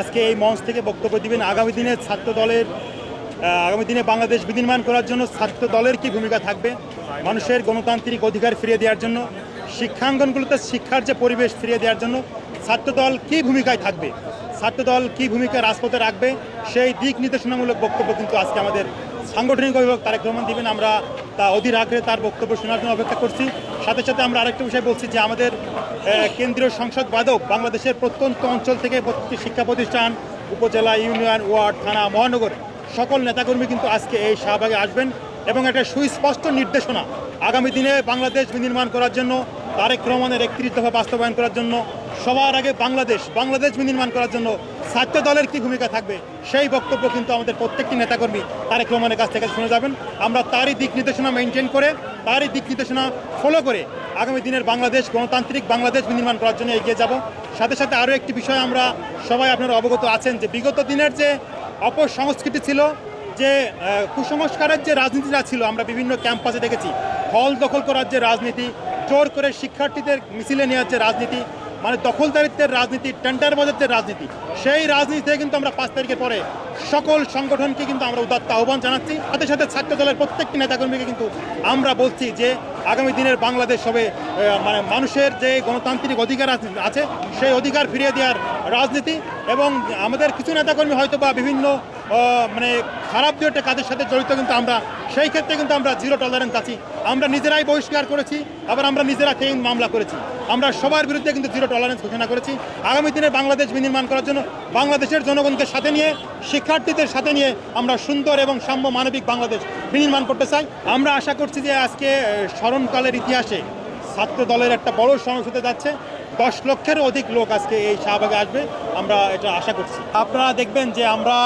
আজকে এই মঞ্চ থেকে বক্তব্য দিবেন আগামী দিনে ছাত্র দলের আগামী দিনে বাংলাদেশ বিনির্মাণ করার জন্য ছাত্র দলের কি ভূমিকা থাকবে? মানুষের গণতান্ত্রিক অধিকার ফিরিয়ে দেওয়ার জন্য, শিক্ষাঙ্গনগুলোতে শিক্ষার যে পরিবেশ ফিরিয়ে দেওয়ার জন্য ছাত্রদল কী ভূমিকায় থাকবে? ছাত্র দল কী ভূমিকা রাজপথে রাখবে? সেই দিক নির্দেশনামূলক বক্তব্য কিন্তু আজকে আমাদের সাংগঠনিক অভিভাবক তারেক রহমান দিবেন। আমরা তা অধীর আগ্রহে তার বক্তব্য শোনার জন্য অপেক্ষা করছি। সাথে সাথে আমরা আরেকটা বিষয় বলছি যে আমাদের কেন্দ্রীয় সংসদ বাদক বাংলাদেশের প্রত্যন্ত অঞ্চল থেকে প্রত্যেকটি শিক্ষা প্রতিষ্ঠান, উপজেলা, ইউনিয়ন, ওয়ার্ড, থানা, মহানগর, সকল নেতাকর্মী কিন্তু আজকে এই শাহবাগে আসবেন এবং একটা সুস্পষ্ট নির্দেশনা আগামী দিনে বাংলাদেশ বিনির্মাণ করার জন্য, তারেক রহমানের একত্রিশ দফা বাস্তবায়ন করার জন্য সবার আগে বাংলাদেশ বাংলাদেশ বিনির্মাণ করার জন্য ছাত্র দলের কী ভূমিকা থাকবে? সেই বক্তব্য কিন্তু আমাদের প্রত্যেকটি নেতাকর্মী তারেক রহমানের কাছ থেকে শুনে যাবেন। আমরা তারই দিক নির্দেশনা মেনটেন করে, তারই দিক নির্দেশনা ফলো করে আগামী দিনের বাংলাদেশ, গণতান্ত্রিক বাংলাদেশ বিনির্মাণ করার জন্য এগিয়ে যাব। সাথে সাথে আরও একটি বিষয় আমরা সবাই আপনারা অবগত আছেন যে বিগত দিনের যে অপসংস্কৃতি ছিল, যে কুসংস্কারের যে রাজনীতিটা ছিল, আমরা বিভিন্ন ক্যাম্পাসে দেখেছি। হল দখল করার যে রাজনীতি, জোর করে শিক্ষার্থীদের মিছিলে নেওয়ার যে রাজনীতি মানে দখলদারিত্বের রাজনীতি টেন্ডার বাজারের রাজনীতি, সেই রাজনীতি থেকে কিন্তু আমরা পাঁচ তারিখের পরে সকল সংগঠনকে কিন্তু আমরা উদাত্ত আহ্বান জানাচ্ছি। সাথে সাথে ছাত্র দলের প্রত্যেকটি নেতাকর্মীকে কিন্তু আমরা বলছি যে আগামী দিনের বাংলাদেশ হবে মানে মানুষের যে গণতান্ত্রিক অধিকার আছে- সেই অধিকার ফিরিয়ে দেওয়ার রাজনীতি এবং আমাদের কিছু নেতাকর্মী হয়তো বা বিভিন্ন মানে খারাপ দু একটা কাজের সাথে জড়িত কিন্তু আমরা সেই ক্ষেত্রে কিন্তু আমরা জিরো টলারেন্স আছি। আমরা নিজেরাই বহিষ্কার করেছি আবার আমরা নিজেরা কেইন মামলা করেছি। আমরা সবার বিরুদ্ধে কিন্তু জিরো টলারেন্স ঘোষণা করেছি। আগামী দিনে বাংলাদেশ বিনির্মাণ করার জন্য বাংলাদেশের জনগণকে সাথে নিয়ে শিক্ষার্থীদের সাথে নিয়ে আমরা সুন্দর এবং সাম্য মানবিক বাংলাদেশ বিনির্মাণ করতে চাই। আমরা আশা করছি যে আজকে আহ, স্মরণকালের ইতিহাসে ছাত্র দলের একটা বড় হতে যাচ্ছে। দশ লক্ষেরও অধিক লোক আজকে এই শাহবাগে আসবে। আমরা এটা আশা করছি। আপনারা দেখবেন যে আমরা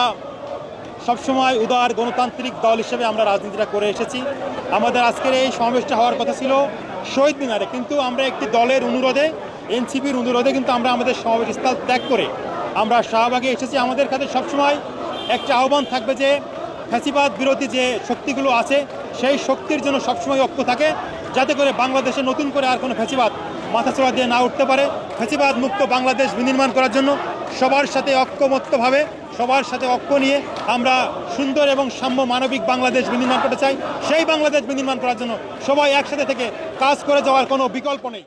সবসময় উদার গণতান্ত্রিক দল হিসেবে আমরা রাজনীতিটা করে এসেছি। আমাদের আজকের এই সমাবেশটা হওয়ার কথা ছিল শহীদ মিনারে। কিন্তু আমরা একটি দলের অনুরোধে, এনসিপির অনুরোধে কিন্তু আমরা আমাদের সমাবেশ স্থল ত্যাগ করে আমরা শাহবাগে এসেছি। আমাদের কাছে সবসময় একটা আহ্বান থাকবে যে ফ্যাসিবাদ বিরোধী যে শক্তিগুলো আছে, সেই শক্তির জন্য সবসময় ঐক্য থাকে। যাতে করে বাংলাদেশে নতুন করে আর কোনো ফেঁচিবাদ মাথাচোড়া দিয়ে না উঠতে পারে। ফেঁচিবাদ মুক্ত বাংলাদেশ বিনির্মাণ করার জন্য সবার সাথে ঐক্যমত্যভাবে, সবার সাথে ঐক্য নিয়ে আমরা সুন্দর এবং সাম্য মানবিক বাংলাদেশ বিনির্মাণ করতে চাই। সেই বাংলাদেশ বিনির্মাণ করার জন্য সবাই একসাথে থেকে কাজ করে যাওয়ার কোনো বিকল্প নেই।